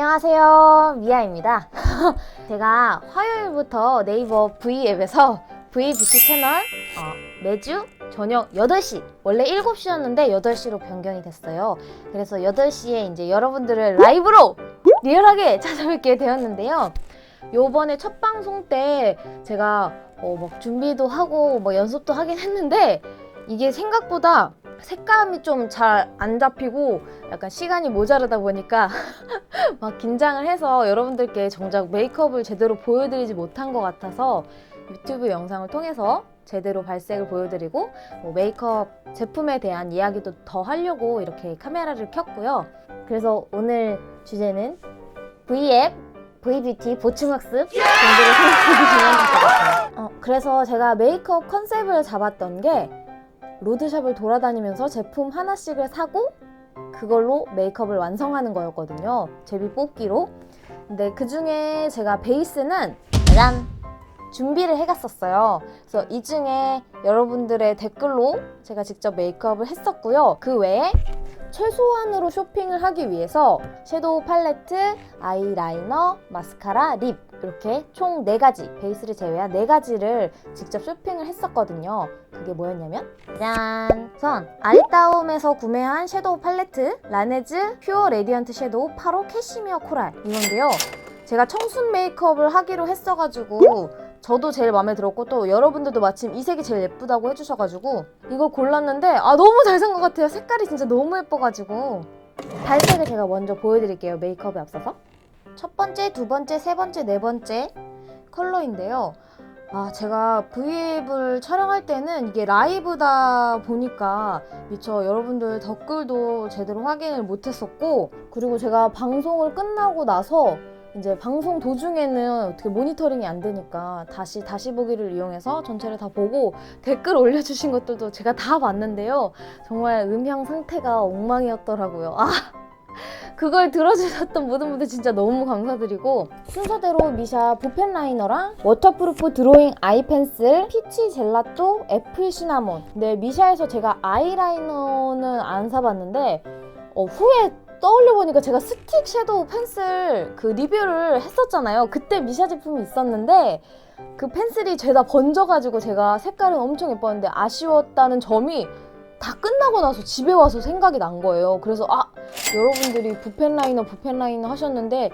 안녕하세요. 미아입니다. 제가 화요일부터 네이버 V 앱에서 V 뷰티 채널 어, 매주 저녁 8시, 원래 7시였는데 8시로 변경이 됐어요. 그래서 8시에 이제 여러분들을 라이브로 리얼하게 찾아뵙게 되었는데요. 요번에 첫 방송 때 제가 어, 막 준비도 하고 뭐 연습도 하긴 했는데 이게 생각보다 색감이 좀 잘 안 잡히고 약간 시간이 모자라다 보니까 막 긴장을 해서 여러분들께 정작 메이크업을 제대로 보여드리지 못한 것 같아서 유튜브 영상을 통해서 제대로 발색을 보여드리고 뭐 메이크업 제품에 대한 이야기도 더 하려고 이렇게 카메라를 켰고요. 그래서 오늘 주제는 V앱 V뷰티 보충학습 정도로 생각해 주시면 될 것 같아요. 어, 그래서 제가 메이크업 컨셉을 잡았던 게 로드샵을 돌아다니면서 제품 하나씩을 사고 그걸로 메이크업을 완성하는 거였거든요. 제비 뽑기로. 근데 그 중에 제가 베이스는 짠! 준비를 해갔었어요. 그래서 이 중에 여러분들의 댓글로 제가 직접 메이크업을 했었고요. 그 외에 최소한으로 쇼핑을 하기 위해서 섀도우 팔레트, 아이라이너, 마스카라, 립 이렇게 총 4가지, 베이스를 제외한 4가지를 직접 쇼핑을 했었거든요. 그게 뭐였냐면 짠! 선 아리따움에서 구매한 섀도우 팔레트 라네즈 퓨어 레디언트 섀도우 8호 캐시미어 코랄 이건데요. 제가 청순 메이크업을 하기로 했어가지고 저도 제일 마음에 들었고 또 여러분들도 마침 이 색이 제일 예쁘다고 해주셔가지고 이걸 골랐는데 아 너무 잘 산 것 같아요. 색깔이 진짜 너무 예뻐가지고 발색을 제가 먼저 보여드릴게요. 메이크업에 앞서서 첫 번째, 두 번째, 세 번째, 네 번째 컬러인데요. 아, 제가 V앱을 촬영할 때는 이게 라이브다 보니까 미처 여러분들 댓글도 제대로 확인을 못했었고, 그리고 제가 방송을 끝나고 나서 이제 방송 도중에는 어떻게 모니터링이 안 되니까 다시 다시 보기를 이용해서 전체를 다 보고 댓글 올려주신 것들도 제가 다 봤는데요. 정말 음향 상태가 엉망이었더라고요. 아, 그걸 들어주셨던 모든 분들 진짜 너무 감사드리고 순서대로 미샤 붓펜 라이너랑 워터프루프 드로잉 아이 펜슬 피치 젤라또 애플 시나몬 네 미샤에서 제가 아이라이너는 안 사봤는데 어, 후에 떠올려 보니까 제가 스틱 섀도우 펜슬 그 리뷰를 했었잖아요 그때 미샤 제품이 있었는데 그 펜슬이 죄다 번져가지고 제가 색깔은 엄청 예뻤는데 아쉬웠다는 점이 다 끝나고 나서 집에 와서 생각이 난 거예요. 그래서 아 여러분들이 붓펜 라이너 붓펜 라이너 하셨는데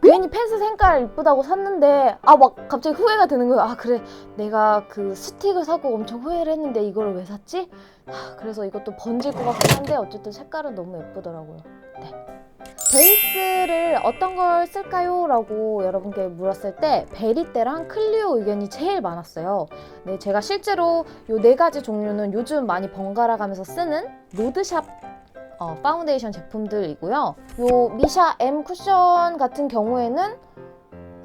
괜히 펜슬 색깔 이쁘다고 샀는데 아 막 갑자기 후회가 되는 거예요. 아 그래 내가 그 스틱을 사고 엄청 후회를 했는데 이걸 왜 샀지? 아, 그래서 이것도 번질 것 같긴 한데 어쨌든 색깔은 너무 예쁘더라고요. 네. 베이스를 어떤 걸 쓸까요? 라고 여러분께 물었을 때 베리떼랑 클리오 의견이 제일 많았어요. 네, 제가 실제로 요네 가지 종류는 요즘 많이 번갈아 가면서 쓰는 로드샵 어, 파운데이션 제품들이고요. 요 미샤 M 쿠션 같은 경우에는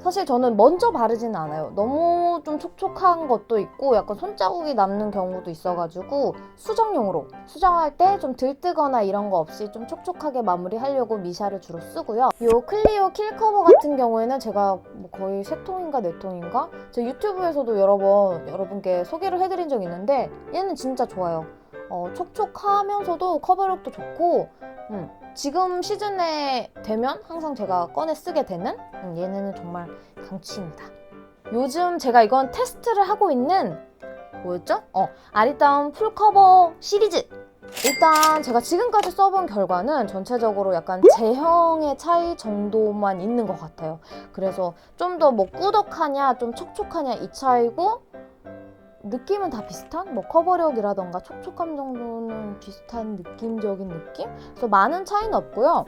사실 저는 먼저 바르지는 않아요. 너무 좀 촉촉한 것도 있고 약간 손자국이 남는 경우도 있어가지고 수정용으로 수정할 때 좀 들뜨거나 이런 거 없이 좀 촉촉하게 마무리하려고 미샤를 주로 쓰고요. 요 클리오 킬 커버 같은 경우에는 제가 뭐 거의 세 통인가 네 통인가 제 유튜브에서도 여러 번 여러분께 소개를 해드린 적이 있는데 얘는 진짜 좋아요. 어, 촉촉하면서도 커버력도 좋고 음, 지금 시즌에 되면 항상 제가 꺼내 쓰게 되는 음, 얘네는 정말 강추입니다. 요즘 제가 이건 테스트를 하고 있는 뭐였죠? 어, 아리따움 풀커버 시리즈. 일단 제가 지금까지 써본 결과는 전체적으로 약간 제형의 차이 정도만 있는 것 같아요. 그래서 좀 더 뭐 꾸덕하냐, 좀 촉촉하냐 이 차이고 느낌은 다 비슷한? 뭐 커버력이라던가 촉촉함 정도는 비슷한 느낌적인 느낌? 그래서 많은 차이는 없고요.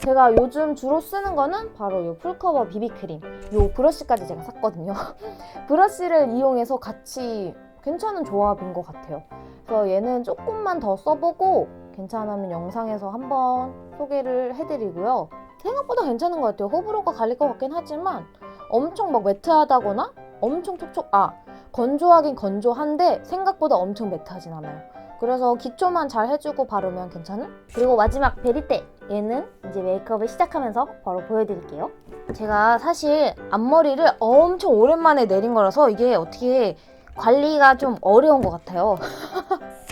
제가 요즘 주로 쓰는 거는 바로 이 풀커버 비비크림. 이 브러쉬까지 제가 샀거든요. 브러쉬를 이용해서 같이 괜찮은 조합인 것 같아요. 그래서 얘는 조금만 더 써보고 괜찮으면 영상에서 한번 소개를 해드리고요. 생각보다 괜찮은 것 같아요. 호불호가 갈릴 것 같긴 하지만 엄청 막 매트하다거나 엄청 촉촉, 아, 건조하긴 건조한데 생각보다 엄청 매트하진 않아요. 그래서 기초만 잘 해주고 바르면 괜찮은? 그리고 마지막 베리떼 얘는 이제 메이크업을 시작하면서 바로 보여드릴게요. 제가 사실 앞머리를 엄청 오랜만에 내린 거라서 이게 어떻게 관리가 좀 어려운 것 같아요.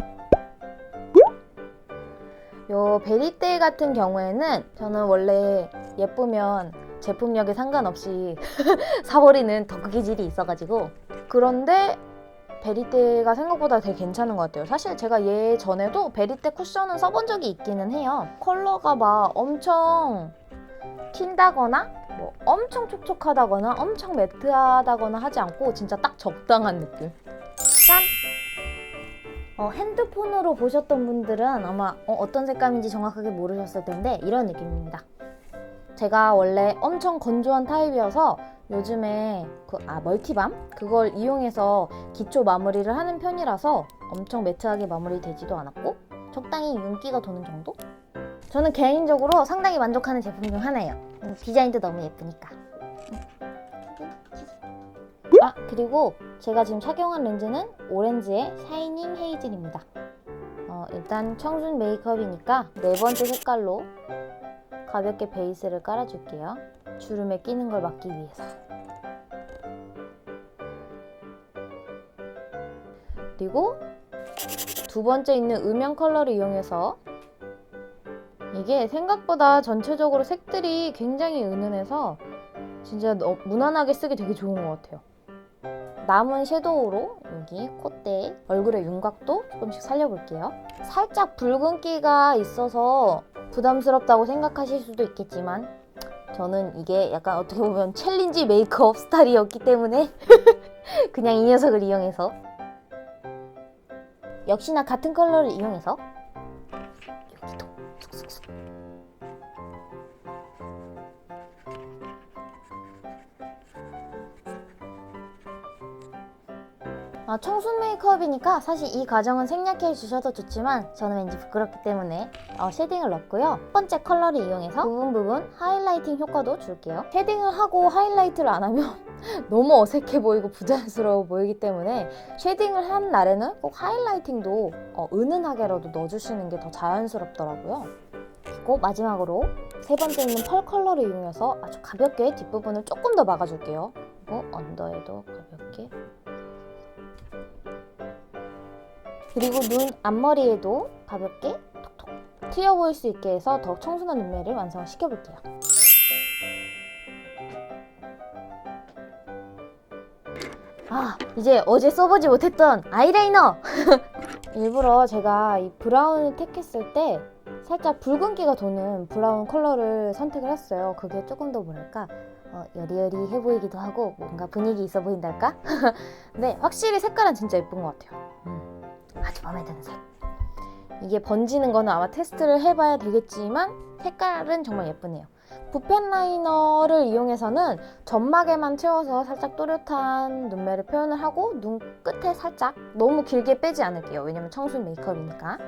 요 베리떼 같은 경우에는 저는 원래 예쁘면 제품력에 상관없이 사버리는 덕후 기질이 있어가지고 그런데 베리떼가 생각보다 되게 괜찮은 것 같아요. 사실 제가 얘 전에도 베리떼 쿠션은 써본 적이 있기는 해요. 컬러가 막 엄청 튄다거나 뭐 엄청 촉촉하다거나 엄청 매트하다거나 하지 않고 진짜 딱 적당한 느낌. 짠! 어, 핸드폰으로 보셨던 분들은 아마 어, 떤 색감인지 정확하게 모르셨을 텐데 이런 느낌입니다. 제가 원래 엄청 건조한 타입이어서 요즘에 그, 아 멀티밤 그걸 이용해서 기초 마무리를 하는 편이라서 엄청 매트하게 마무리되지도 않았고 적당히 윤기가 도는 정도? 저는 개인적으로 상당히 만족하는 제품 중 하나예요. 음, 디자인도 너무 예쁘니까. 아 그리고 제가 지금 착용한 렌즈는 오렌지의 샤이닝 헤이즐입니다. 어, 일단 청순 메이크업이니까 네 번째 색깔로 가볍게 베이스를 깔아줄게요. 주름에 끼는 걸 막기 위해서. 그리고 두 번째 있는 음영 컬러를 이용해서 이게 생각보다 전체적으로 색들이 굉장히 은은해서 진짜 너- 무난하게 쓰기 되게 좋은 것 같아요. 남은 섀도우로 여기 콧대, 얼굴의 윤곽도 조금씩 살려볼게요. 살짝 붉은기가 있어서 부담스럽다고 생각하실 수도 있겠지만 저는 이게 약간 어떻게 보면 챌린지 메이크업 스타일이었기 때문에 그냥 이 녀석을 이용해서 역시나 같은 컬러를 이용해서 아, 청순 메이크업이니까 사실 이 과정은 생략해 주셔도 좋지만 저는 왠지 부끄럽기 때문에 어, 쉐딩을 넣고요. 첫 번째 컬러를 이용해서 부분 부분 하이라이팅 효과도 줄게요. 쉐딩을 하고 하이라이트를 안 하면 너무 어색해 보이고 부자연스러워 보이기 때문에 쉐딩을 한 날에는 꼭 하이라이팅도 어, 은은하게라도 넣어주시는 게 더 자연스럽더라고요. 그리고 마지막으로 세 번째 있는 펄 컬러를 이용해서 아주 가볍게 뒷부분을 조금 더 막아줄게요. 그리고 언더에도 가볍게 그리고 눈 앞머리에도 가볍게 톡톡 트여 보일 수 있게 해서 더욱 청순한 눈매를 완성시켜 볼게요. 아, 이제 어제 써보지 못했던 아이라이너! 일부러 제가 이 브라운을 택했을 때 살짝 붉은기가 도는 브라운 컬러를 선택을 했어요. 그게 조금 더 뭐랄까, 어, 여리여리해 보이기도 하고 뭔가 분위기 있어 보인달까? 근데 확실히 색깔은 진짜 예쁜 것 같아요. 음. 아주 마음에 드는 색. 이게 번지는 거는 아마 테스트를 해봐야 되겠지만 색깔은 정말 예쁘네요. 붓펜 라이너를 이용해서는 점막에만 채워서 살짝 또렷한 눈매를 표현을 하고 눈 끝에 살짝 너무 길게 빼지 않을게요. 왜냐면 청순 메이크업이니까.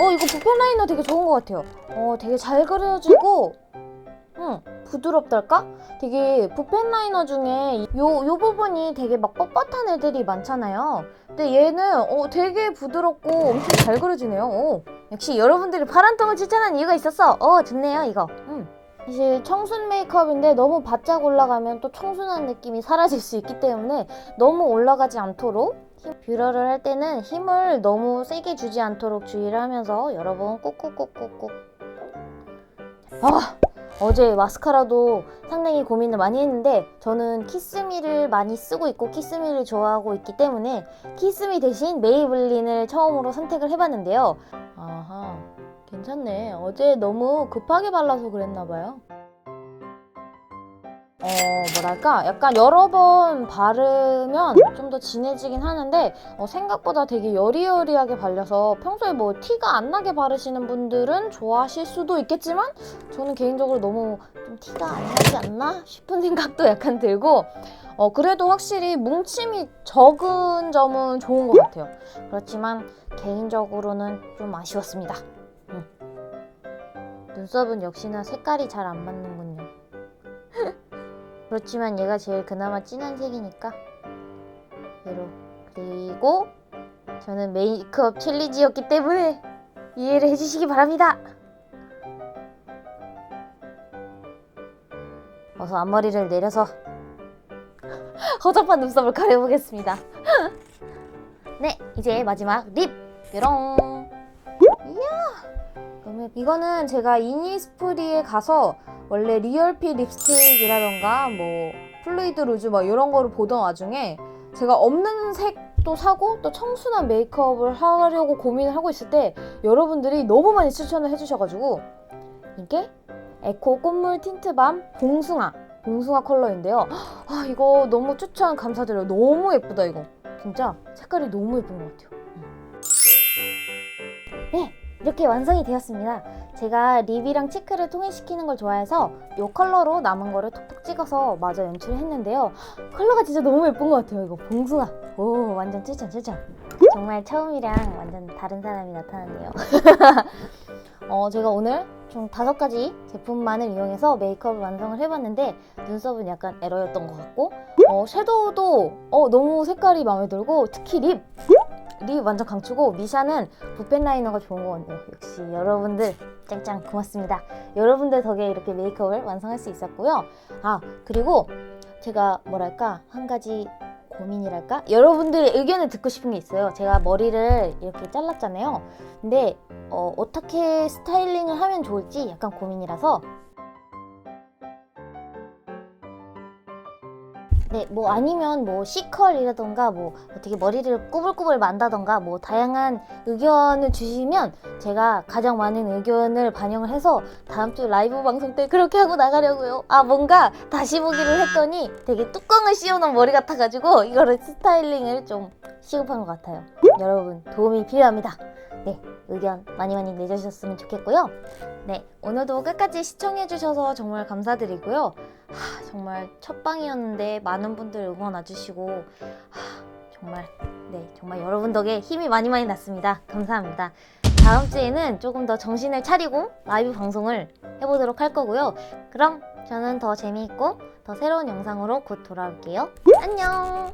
어 이거 붓펜 라이너 되게 좋은 것 같아요. 어 되게 잘 그려지고 응, 부드럽달까? 되게 붓펜 라이너 중에 요, 요 부분이 되게 막 뻣뻣한 애들이 많잖아요. 근데 얘는 어, 되게 부드럽고 엄청 잘 그려지네요. 오, 역시 여러분들이 파란 똥을 추천한 이유가 있었어. 어, 좋네요, 이거. 음. 사실 청순 메이크업인데 너무 바짝 올라가면 또 청순한 느낌이 사라질 수 있기 때문에 너무 올라가지 않도록 힘- 뷰러를 할 때는 힘을 너무 세게 주지 않도록 주의를 하면서 여러분 꾹꾹꾹꾹꾹 아 어제 마스카라도 상당히 고민을 많이 했는데 저는 키스미를 많이 쓰고 있고 키스미를 좋아하고 있기 때문에 키스미 대신 메이블린을 처음으로 선택을 해봤는데요. 아하, 괜찮네. 어제 너무 급하게 발라서 그랬나봐요. 어, 뭐랄까, 약간 여러 번 바르면 좀 더 진해지긴 하는데, 어, 생각보다 되게 여리여리하게 발려서 평소에 뭐 티가 안 나게 바르시는 분들은 좋아하실 수도 있겠지만, 저는 개인적으로 너무 좀 티가 안 나지 않나 싶은 생각도 약간 들고, 어, 그래도 확실히 뭉침이 적은 점은 좋은 것 같아요. 그렇지만, 개인적으로는 좀 아쉬웠습니다. 음. 눈썹은 역시나 색깔이 잘 안 맞는군요. 그렇지만 얘가 제일 그나마 진한 색이니까. 얘로. 그리고 저는 메이크업 챌린지였기 때문에 이해를 해주시기 바랍니다. 어서 앞머리를 내려서 허접한 눈썹을 가려보겠습니다. 네 이제 마지막 립! 뾰롱. 이야. 그러면 이거는 제가 이니스프리에 가서 원래 리얼피 립스틱이라던가 뭐 플루이드 루즈 막 이런 거를 보던 와중에 제가 없는 색도 사고 또 청순한 메이크업을 하려고 고민을 하고 있을 때 여러분들이 너무 많이 추천을 해주셔가지고 이게 에코 꽃물 틴트밤 봉숭아 봉숭아 컬러인데요. 아 이거 너무 추천 감사드려요. 너무 예쁘다 이거. 진짜 색깔이 너무 예쁜 것 같아요. 네 이렇게 완성이 되었습니다. 제가 립이랑 치크를 통일시키는 걸 좋아해서 이 컬러로 남은 거를 톡톡 찍어서 마저 연출을 했는데요. 컬러가 진짜 너무 예쁜 것 같아요. 이거 봉숭아. 오 완전 추천 추천. 정말 처음이랑 완전 다른 사람이 나타났네요. 어, 제가 오늘 총 다섯 가지 제품만을 이용해서 메이크업을 완성을 해봤는데 눈썹은 약간 에러였던 것 같고 어, 섀도우도 어, 너무 색깔이 마음에 들고 특히 립! 립 완전 강추고 미샤는 붓펜 라이너가 좋은 것 같네요. 역시 여러분들 짱짱 고맙습니다. 여러분들 덕에 이렇게 메이크업을 완성할 수 있었고요. 아 그리고 제가 뭐랄까 한 가지 고민이랄까 여러분들의 의견을 듣고 싶은 게 있어요. 제가 머리를 이렇게 잘랐잖아요. 근데 어, 어떻게 스타일링을 하면 좋을지 약간 고민이라서 네, 뭐 아니면 뭐 C컬이라던가 뭐 어떻게 머리를 꾸불꾸불 만다던가 뭐 다양한 의견을 주시면 제가 가장 많은 의견을 반영을 해서 다음 주 라이브 방송 때 그렇게 하고 나가려고요. 아 뭔가 다시 보기를 했더니 되게 뚜껑을 씌워놓은 머리 같아가지고 이거를 스타일링을 좀 시급한 것 같아요. 여러분 도움이 필요합니다. 네, 의견 많이 많이 내주셨으면 좋겠고요. 네, 오늘도 끝까지 시청해주셔서 정말 감사드리고요. 하, 정말 첫 방이었는데 많은 분들 응원 와주시고 하, 정말 네 정말 여러분 덕에 힘이 많이 많이 났습니다. 감사합니다. 다음 주에는 조금 더 정신을 차리고 라이브 방송을 해보도록 할 거고요. 그럼 저는 더 재미있고 더 새로운 영상으로 곧 돌아올게요. 안녕.